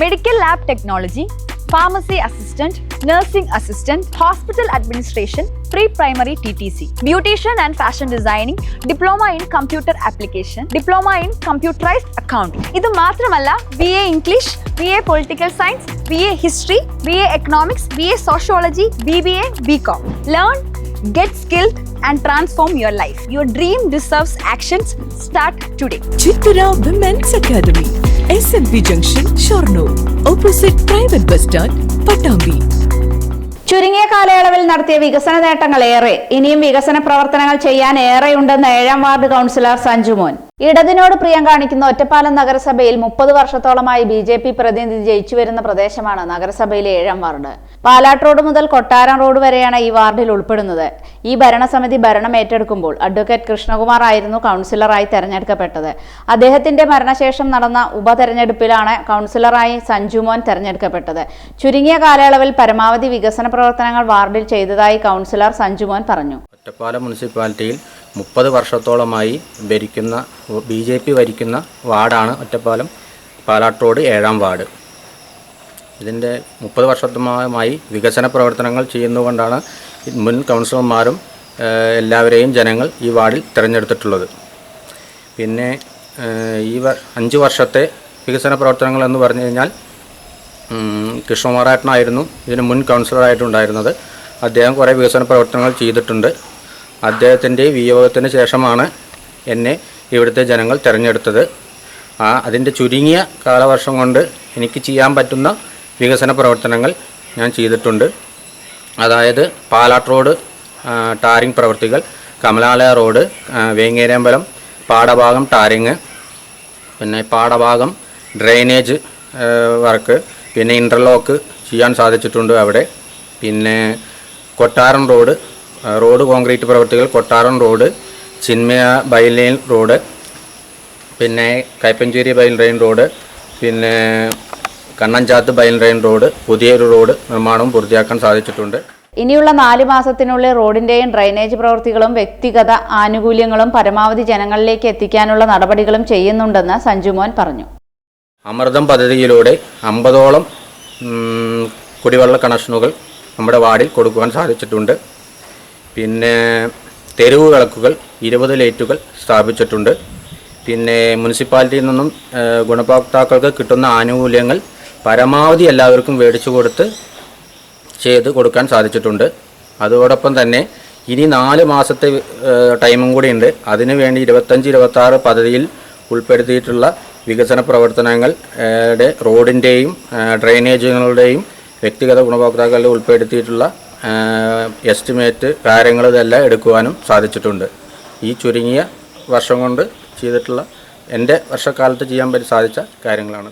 Medical lab technology pharmacy assistant nursing assistant hospital administration pre primary T T C. Beautician and fashion designing diploma in computer application diploma in computerised accounting ഇത് മാത്രമല്ല B A English B A political science B A history B A economics B A sociology B B A B com. Learn Get skilled and transform your life. Your dream deserves actions. Start today. Chitra Women's Academy, smp Junction, Shorno, opposite Private Bus Stand, Patambi. ചുരുങ്ങിയ കാലയളവിൽ നടത്തിയ വികസന നേട്ടങ്ങൾ ഏറെ. ഇനിയും വികസന പ്രവർത്തനങ്ങൾ ചെയ്യാൻ ഏറെയുണ്ടെന്ന് ഏഴാം വാർഡ് കൗൺസിലർ സഞ്ജുമോൻ ഇടതിനോട് പ്രിയം കാണിക്കുന്ന ഒറ്റപ്പാലം നഗരസഭയിൽ മുപ്പത് വർഷത്തോളമായി ബി ജെ പി പ്രതിനിധി ജയിച്ചു വരുന്ന പ്രദേശമാണ് നഗരസഭയിലെ ഏഴാം വാർഡ്. പാലാട്ട് റോഡ് മുതൽ കൊട്ടാരം റോഡ് വരെയാണ് ഈ വാർഡിൽ ഉൾപ്പെടുന്നത്. ഈ ഭരണസമിതി ഭരണം ഏറ്റെടുക്കുമ്പോൾ അഡ്വക്കേറ്റ് കൃഷ്ണകുമാർ ആയിരുന്നു കൗൺസിലറായി തെരഞ്ഞെടുക്കപ്പെട്ടത്. അദ്ദേഹത്തിന്റെ മരണശേഷം നടന്ന ഉപതെരഞ്ഞെടുപ്പിലാണ് കൗൺസിലറായി സഞ്ജുമോൻ തെരഞ്ഞെടുക്കപ്പെട്ടത്. ചുരുങ്ങിയ കാലയളവിൽ പരമാവധി വികസന പ്രവർത്തനങ്ങൾ വാർഡിൽ ചെയ്തതായി കൗൺസിലർ സഞ്ജുമോൻ പറഞ്ഞു. ഒറ്റപ്പാലം മുനിസിപ്പാലിറ്റിയിൽ മുപ്പത് വർഷത്തോളമായി ഭരിക്കുന്ന ബി ജെ പി ഭരിക്കുന്ന വാർഡാണ് ഒറ്റപ്പാലം പാലാട്ടോട് ഏഴാം വാർഡ്. ഇതിന്റെ മുപ്പത് വർഷത്തോളമായി വികസന പ്രവർത്തനങ്ങൾ ചെയ്യുന്നതുകൊണ്ടാണ് മുൻ കൗൺസിലർമാരും എല്ലാവരെയും ജനങ്ങൾ ഈ വാർഡിൽ തിരഞ്ഞെടുത്തിട്ടുള്ളത്. പിന്നെ ഈ അഞ്ച് വർഷത്തെ വികസന പ്രവർത്തനങ്ങൾ എന്ന് പറഞ്ഞു കഴിഞ്ഞാൽ കൃഷ്ണകുമാറായിട്ടനായിരുന്നു ഇതിന് മുൻ കൗൺസിലറായിട്ടുണ്ടായിരുന്നത്. അദ്ദേഹം കുറേ വികസന പ്രവർത്തനങ്ങൾ ചെയ്തിട്ടുണ്ട്. അദ്ദേഹത്തിന്റെ വിയോഗത്തിന് ശേഷമാണ് എന്നെ ഇവിടുത്തെ ജനങ്ങൾ തിരഞ്ഞെടുത്തത്. ആ അതിന്റെ ചുരുങ്ങിയ കാലവർഷം കൊണ്ട് എനിക്ക് ചെയ്യാൻ പറ്റുന്ന വികസന പ്രവർത്തനങ്ങൾ ഞാൻ ചെയ്തിട്ടുണ്ട്. അതായത് പാലാട്ട് റോഡ് ടാറിംഗ് പ്രവൃത്തികൾ കമലാലയ റോഡ് വേങ്ങേരമ്പലം പാടഭാഗം ടാറിങ് പിന്നെ പാടഭാഗം ഡ്രെയിനേജ് വർക്ക് പിന്നെ ഇന്റർലോക്ക് ചെയ്യാൻ സാധിച്ചിട്ടുണ്ട് അവിടെ പിന്നെ കൊട്ടാരം റോഡ് റോഡ് കോൺക്രീറ്റ് പ്രവൃത്തികൾ കൊട്ടാരം റോഡ് ചിന്മയ ബൈലൈൻ റോഡ് പിന്നെ കൈപ്പഞ്ചേരി ബൈൽ റെയിൻ റോഡ് പിന്നെ കണ്ണഞ്ചാത്ത് ബൈൽ റെയിൻ റോഡ് പുതിയൊരു റോഡ് നിർമ്മാണവും പൂർത്തിയാക്കാൻ സാധിച്ചിട്ടുണ്ട്. ഇനിയുള്ള നാല് മാസത്തിനുള്ളിൽ റോഡിന്റെയും ഡ്രൈനേജ് പ്രവൃത്തികളും വ്യക്തിഗത ആനുകൂല്യങ്ങളും പരമാവധി ജനങ്ങളിലേക്ക് എത്തിക്കാനുള്ള നടപടികളും ചെയ്യുന്നുണ്ടെന്ന് സഞ്ജുമോൻ പറഞ്ഞു. അമൃതം പദ്ധതിയിലൂടെ അമ്പതോളം കുടിവെള്ള കണക്ഷനുകൾ നമ്മുടെ വാർഡിൽ കൊടുക്കുവാൻ സാധിച്ചിട്ടുണ്ട്. പിന്നെ തെരുവ് വിളക്കുകൾ ഇരുപത് ലൈറ്റുകൾ സ്ഥാപിച്ചിട്ടുണ്ട്. പിന്നെ മുനിസിപ്പാലിറ്റിയിൽ നിന്നും ഗുണഭോക്താക്കൾക്ക് കിട്ടുന്ന ആനുകൂല്യങ്ങൾ പരമാവധി എല്ലാവർക്കും മേടിച്ചു കൊടുത്ത് ചെയ്ത് കൊടുക്കാൻ സാധിച്ചിട്ടുണ്ട്. അതോടൊപ്പം തന്നെ ഇനി നാല് മാസത്തെ ടൈമും കൂടിയുണ്ട്. അതിനുവേണ്ടി ഇരുപത്തഞ്ച് ഇരുപത്താറ് പദ്ധതിയിൽ ഉൾപ്പെടുത്തിയിട്ടുള്ള വികസന പ്രവർത്തനങ്ങൾ റോഡിന്റെയും ഡ്രെയിനേജുകളുടെയും വ്യക്തിഗത ഗുണഭോക്താക്കളുടെ ഉൾപ്പെടുത്തിയിട്ടുള്ള എസ്റ്റിമേറ്റ് കാര്യങ്ങൾ ഇതെല്ലാം എടുക്കുവാനും സാധിച്ചിട്ടുണ്ട്. ഈ ചുരുങ്ങിയ വർഷം കൊണ്ട് ചെയ്തിട്ടുള്ള എന്റെ വർഷക്കാലത്ത് ചെയ്യാൻ പറ്റി സാധിച്ച കാര്യങ്ങളാണ്.